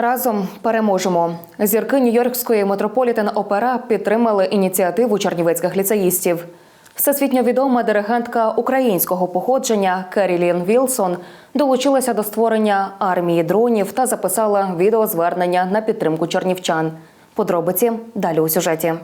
Разом переможемо. Зірки Нью-Йоркської метрополітен опера підтримали ініціативу чернівецьких ліцеїстів. Всесвітньо відома диригентка українського походження Керілін Вілсон долучилася до створення армії дронів та записала відеозвернення на підтримку чернівчан. Подробиці далі у сюжеті.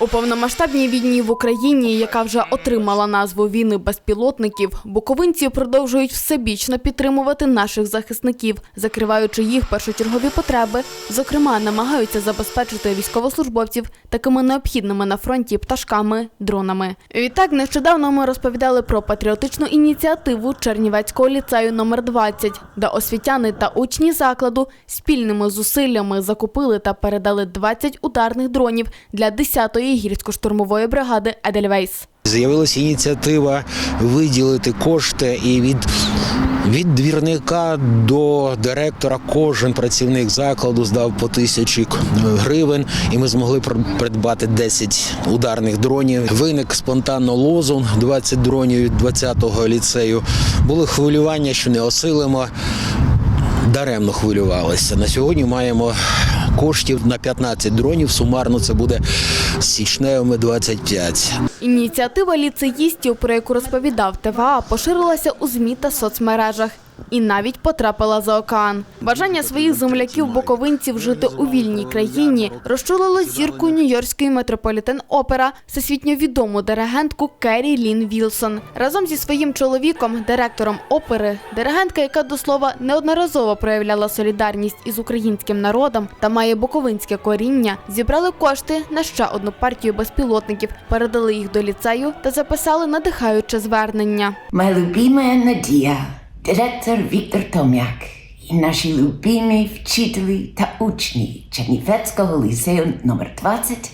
У повномасштабній війні в Україні, яка вже отримала назву війни безпілотників, буковинці продовжують всебічно підтримувати наших захисників, закриваючи їх першочергові потреби. Зокрема, намагаються забезпечити військовослужбовців такими необхідними на фронті пташками, дронами. Відтак, нещодавно ми розповідали про патріотичну ініціативу Чернівецького ліцею номер 20, де освітяни та учні закладу спільними зусиллями закупили та передали 20 ударних дронів для 10-ї гірсько-штурмової бригади Едельвейс. З'явилася ініціатива виділити кошти і від. Від двірника до директора кожен працівник закладу здав по тисячі гривень, і ми змогли пр- придбати 10 ударних дронів. Виник спонтанно лозунг 20 дронів від 20-го ліцею. Були хвилювання, що не осилимо. Даремно хвилювалися. На сьогодні маємо коштів на 15 дронів. Сумарно це буде з січневими 25. Ініціатива ліцеїстів, про яку розповідав ТВА, поширилася у ЗМІ та соцмережах. І навіть потрапила за океан. Бажання своїх земляків буковинців жити у вільній країні розчулило зірку Нью-Йоркської метрополітен опера, всесвітньо відому диригентку Керрі Лін Вілсон. Разом зі своїм чоловіком, директором опери, диригентка, яка до слова неодноразово проявляла солідарність із українським народом та має буковинське коріння, зібрали кошти на ще одну партію безпілотників, передали їх до ліцею та записали надихаюче звернення. Моя любимая Надія, директор Віктор Том'як і наші любимі вчителі та учні Чернівецького ліцею номер 20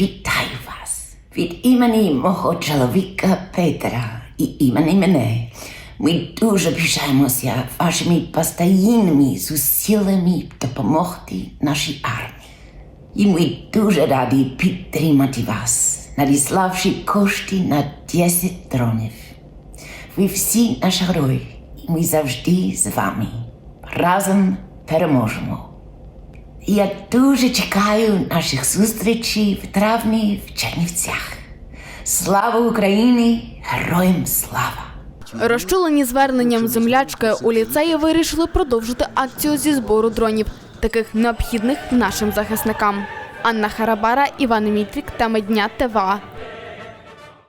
вітаю вас. Від імені мого чоловіка Петра і імені мене. Ми дуже пишаємося вашими постійними зусиллями допомогти нашій армії. І ми дуже раді підтримати вас, надіславши кошти на 10 дронів. Ви всі наші герої, ми завжди з вами. Разом переможемо. Я дуже чекаю наших зустрічей в травні в Чернівцях. Слава Україні! Героям слава! Розчулені зверненням землячки у ліцеї вирішили продовжити акцію зі збору дронів, таких необхідних нашим захисникам. Анна Харабара, Іван Мітрік, теми дня ТВА.